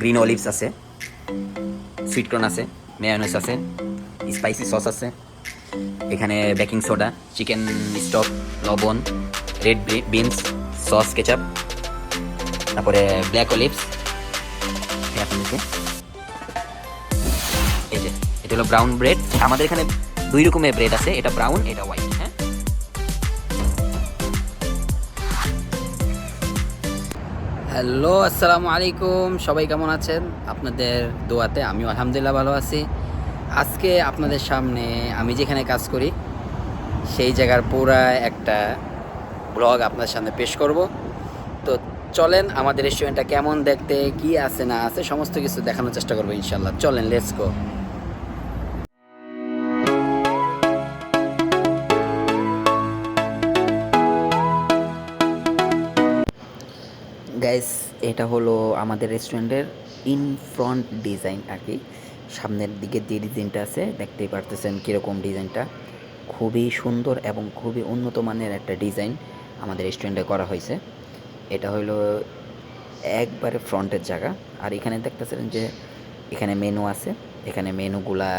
Green olives আছে sweet corn আছে mayonnaise আছে স্পাইসি সস আছে, এখানে বেকিং সোডা চিকেন স্টক লবণ রেড বিনস সস কেচাপ তারপরে ব্ল্যাক অলিভস এই যে, এটা হলো ব্রাউন ব্রেড আমাদের এখানে দুই রকমের ব্রেড আছে, এটা ব্রাউন এটা হোয়াইট হ্যালো, আসসালামু আলাইকুম। সবাই কেমন আছেন? আপনাদের দোয়াতে আমিও আলহামদুলিল্লাহ ভালো আছি। আজকে আপনাদের সামনে আমি যেখানে কাজ করি, সেই জায়গার পুরা একটা ব্লগ আপনাদের সামনে পেশ করব। তো চলেন, আমাদের রেস্টুরেন্টটা কেমন দেখতে, কি আছে না আছে, সমস্ত কিছু দেখানোর চেষ্টা করব ইনশাল্লাহ চলেন লেটস গো এটা হলো আমাদের রেস্টুরেন্টের ইন ফ্রন্ট ডিজাইন আর কি। সামনের দিকে যে ডিজাইনটা আছে, দেখতেই পারতেছেন কীরকম ডিজাইনটা খুবই সুন্দর এবং খুবই উন্নত মানের একটা ডিজাইন আমাদের রেস্টুরেন্টে করা হয়েছে। এটা হলো একবারে ফ্রন্টের জায়গা। আর এখানে দেখতেছেন যে এখানে মেনু আছে। এখানে মেনুগুলা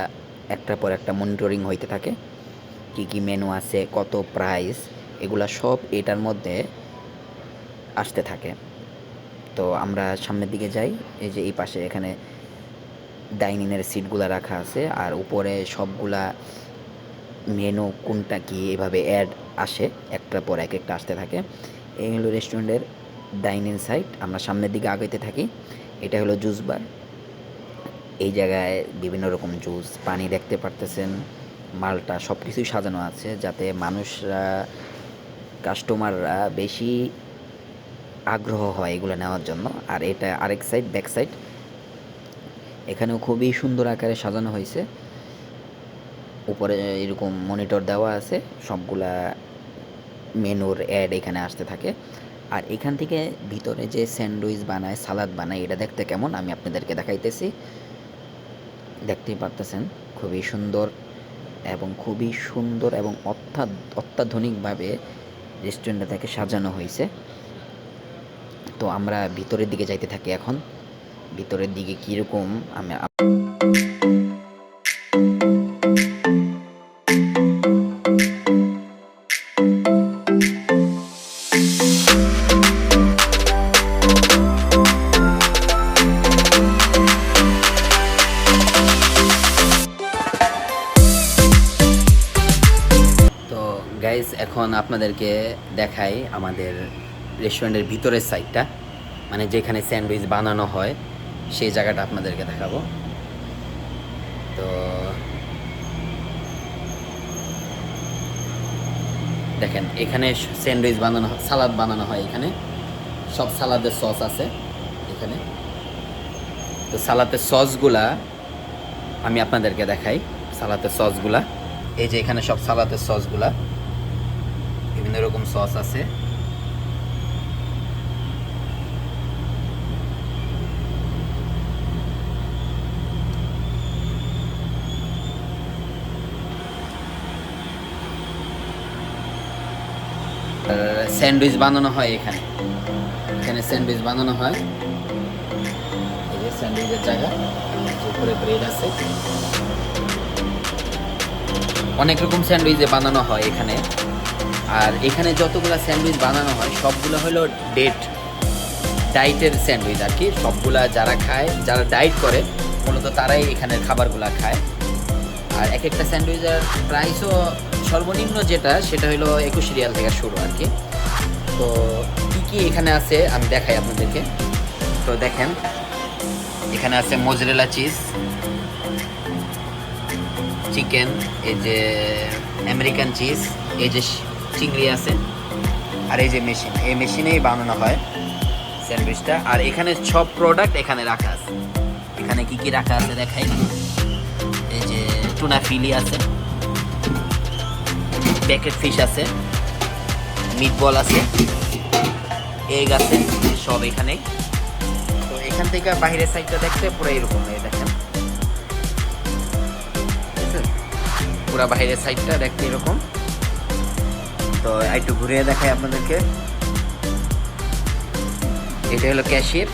একটার পর একটা মনিটরিং হইতে থাকে। কি কি মেনু আছে, কত প্রাইস এগুলা সব এটার মধ্যে আসতে থাকে। তো আমরা সামনের দিকে যাই। এই যে এই পাশে এখানে ডাইনিংয়ের সিটগুলো রাখা আছে আর উপরে সবগুলা মেনু কোনটা কি এভাবে অ্যাড আসে, একটার পর এক একটা আসতে থাকে। এই হলো রেস্টুরেন্টের ডাইনিং সাইড আমরা সামনের দিকে আগাইতে থাকি। এটা হলো জুস বার। এই জায়গায় বিভিন্ন রকম জুস, পানি দেখতে পারতেছেন, মালটা সব কিছুই সাজানো আছে যাতে মানুষরা কাস্টমাররা বেশি আগ্রহ হয় এগুলো নেওয়ার জন্য। আর এটা আরেক সাইড ব্যাক সাইড এখানেও খুবই সুন্দর আকারে সাজানো হয়েছে। উপরে এরকম মনিটর দেওয়া আছে, সবগুলা মেনুর অ্যাড এখানে আসতে থাকে। আর এখান থেকে ভিতরে যে স্যান্ডউইচ বানায় সালাদ বানায়, এটা দেখতে কেমন? আমি আপনাদেরকে দেখাইতেছি। দেখতেই পারতেছেন, খুবই সুন্দর এবং খুবই সুন্দর এবং অত্যা অত্যাধুনিকভাবে রেস্টুরেন্টটা থেকে সাজানো হয়েছে। তো আমরা ভিতরের দিকে যাইতে থাকি এখন। ভিতরের দিকে কীরকম আমি তো গাইজ এখন আপনাদেরকে দেখাই আমাদের রেস্টুরেন্টের ভিতরের সাইডটা মানে যেখানে স্যান্ডউইচ বানানো হয়, সেই জায়গাটা আপনাদেরকে দেখাবো। তো দেখেন, এখানে স্যান্ডউইচ বানানো হয়, সালাদ বানানো হয় এখানে। সব সালাদের সস আছে এখানে। তো সালাদের সসগুলা আমি আপনাদেরকে দেখাই সালাতের সসগুলা এই যে এখানে সব সালাতের সসগুলা বিভিন্ন রকম সস আছে। স্যান্ডউইচ বানানো হয় এখানে। এখানে স্যান্ডউইচ বানানো হয়। এই যে স্যান্ডউইচের জায়গা, উপরে ব্রেড আছে। অনেক রকম স্যান্ডউইচে বানানো হয় এখানে। আর এখানে যতগুলো স্যান্ডউইচ বানানো হয়, সবগুলো হলো ডেট ডাইটের স্যান্ডউইচ আর কি। সবগুলা যারা খায়, যারা ডাইট করে, মূলত তারাই এখানের খাবারগুলা খায়। আর এক একটা স্যান্ডউইচের প্রাইসও সর্বনিম্ন যেটা, সেটা হলো একুশ রিয়াল থেকে শুরু আর কি। তো কী কী এখানে আছে আমি দেখাই আপনাদেরকে। তো দেখেন, এখানে আছে মোজরেলা চিজ চিকেন এই যে আমেরিকান চিজ এই যে চিংড়ি আছে, আর এই যে মেশিন এই মেশিনেই বানানো হয় স্যান্ডউইচটা। আর এখানে সব প্রোডাক্ট এখানে রাখা আছে। এখানে কি কি রাখা আছে দেখাই। এই যে টুনা ফিলি আছে প্যাকেট ফিশ আছে। মিট বল আছে এগ আছে, সব এখানেই। তো এখান থেকে বাইরের সাইডটা দেখতে পুরো এরকম এই দেখেন? পুরা বাইরের সাইডটা দেখতে এরকম। তো একটু ঘুরিয়ে দেখাই আপনাদেরকে। এটা হলো ক্যাশিয়ার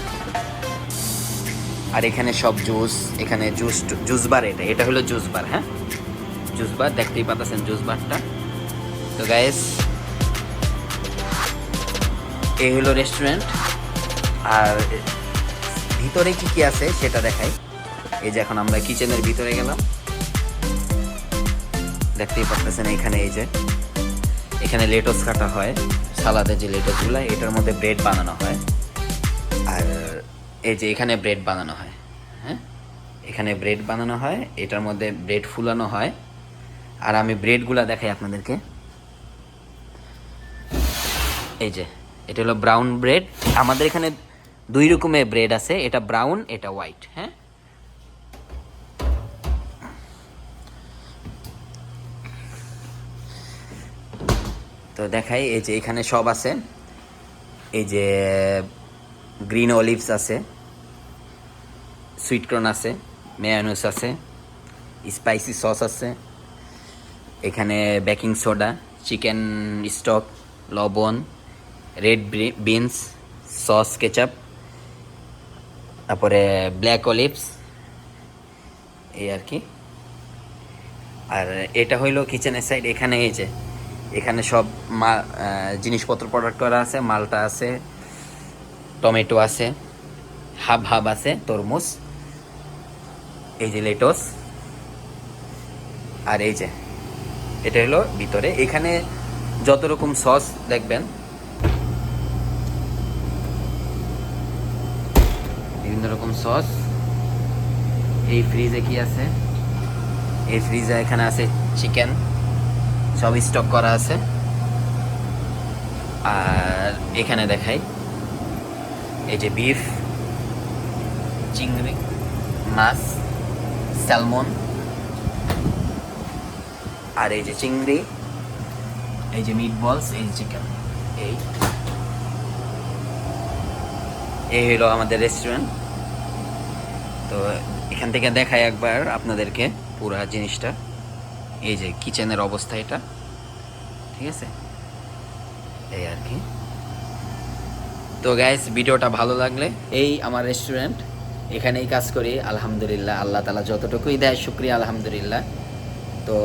আর এখানে সব জুস এখানে জুস জুস বার এটা। এটা হলো জুস বার হ্যাঁ? জুস বার দেখতেই পাতাছেন জুস বারটা তো গাইস এই হলো রেস্টুরেন্ট আর ভিতরে কি কি আছে সেটা দেখাই। এই যে এখন আমরা কিচেনের ভিতরে গেলাম। দেখতেই পাচ্ছেন এখানে এই যে। এখানে লেটস কাটা হয়। সালাদের যে লেটসগুলো এটার মধ্যে ব্রেড বানানো হয়। আর এই যে এখানে ব্রেড বানানো হয়। হ্যাঁ? এখানে ব্রেড বানানো হয়, এটার মধ্যে ব্রেড ফুলানো হয়। আর আমি ব্রেডগুলো দেখাই আপনাদেরকে। এই যে এটা হলো ব্রাউন ব্রেড আমাদের এখানে দুই রকমের ব্রেড আছে, এটা ব্রাউন এটা হোয়াইট হ্যাঁ? তো দেখাই, এই যে এখানে সব আছে। এই যে গ্রিন অলিভস আছে সুইট কর্ন আছে মেয়ানুস আছে স্পাইসি সস আছে। এখানে বেকিং সোডা চিকেন স্টক লবণ। রেড বিনস সস কেচাপ তারপরে ব্ল্যাক অলিভস এই আর কি। আর এটা হইল কিচেনের সাইড এখানে এই যে, এখানে সব মা জিনিসপত্র প্রোডাক্ট করা আছে, মালটা আছে, টমেটো আছে, হাব হাব আছে, তরমুজ, এই যে লেটস আর এই যে, এটা হলো ভিতরে। এখানে যত রকম সস দেখবেন রকম সস এই ফ্রিজে কি আছে? এই ফ্রিজে এখানে আছে চিকেন সব স্টক করা আছে। আর এখানে দেখাই, এই যে বিফ চিংড়ি, মাছ স্যালমন আর এই যে চিংড়ি, এই যে মিট বলস এই চিকেন এই। এই হলো আমাদের রেস্টুরেন্ট তো এখান থেকে দেখাই একবার আপনাদেরকে পুরা জিনিসটা। এই যে কিচেনের অবস্থা এটা। ঠিক আছে? এই আর কি। তো গাইস ভিডিওটা ভালো লাগলে এই আমার রেস্টুরেন্ট এখানেই কাজ করি, আলহামদুলিল্লাহ, আল্লাহ তালা যতটুকুই দেয় শুক্রিয়া, আলহামদুলিল্লাহ। তো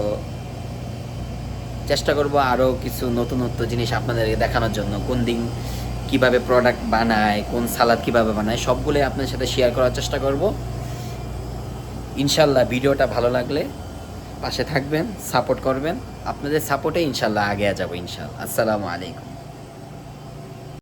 চেষ্টা করব আরও কিছু নতুনত্ব জিনিস আপনাদেরকে দেখানোর জন্য, কোন দিন কীভাবে প্রোডাক্ট বানায়, কোন সালাদ কীভাবে বানায়, সবগুলোই আপনার সাথে শেয়ার করার চেষ্টা করব। ইনশাল্লাহ ভিডিওটা ভালো লাগলে পাশে থাকবেন সাপোর্ট করবেন। আপনাদের সাপোর্টে ইনশাল্লাহ আগে যাব ইনশাল্লাহ। আসসালামু আলাইকুম।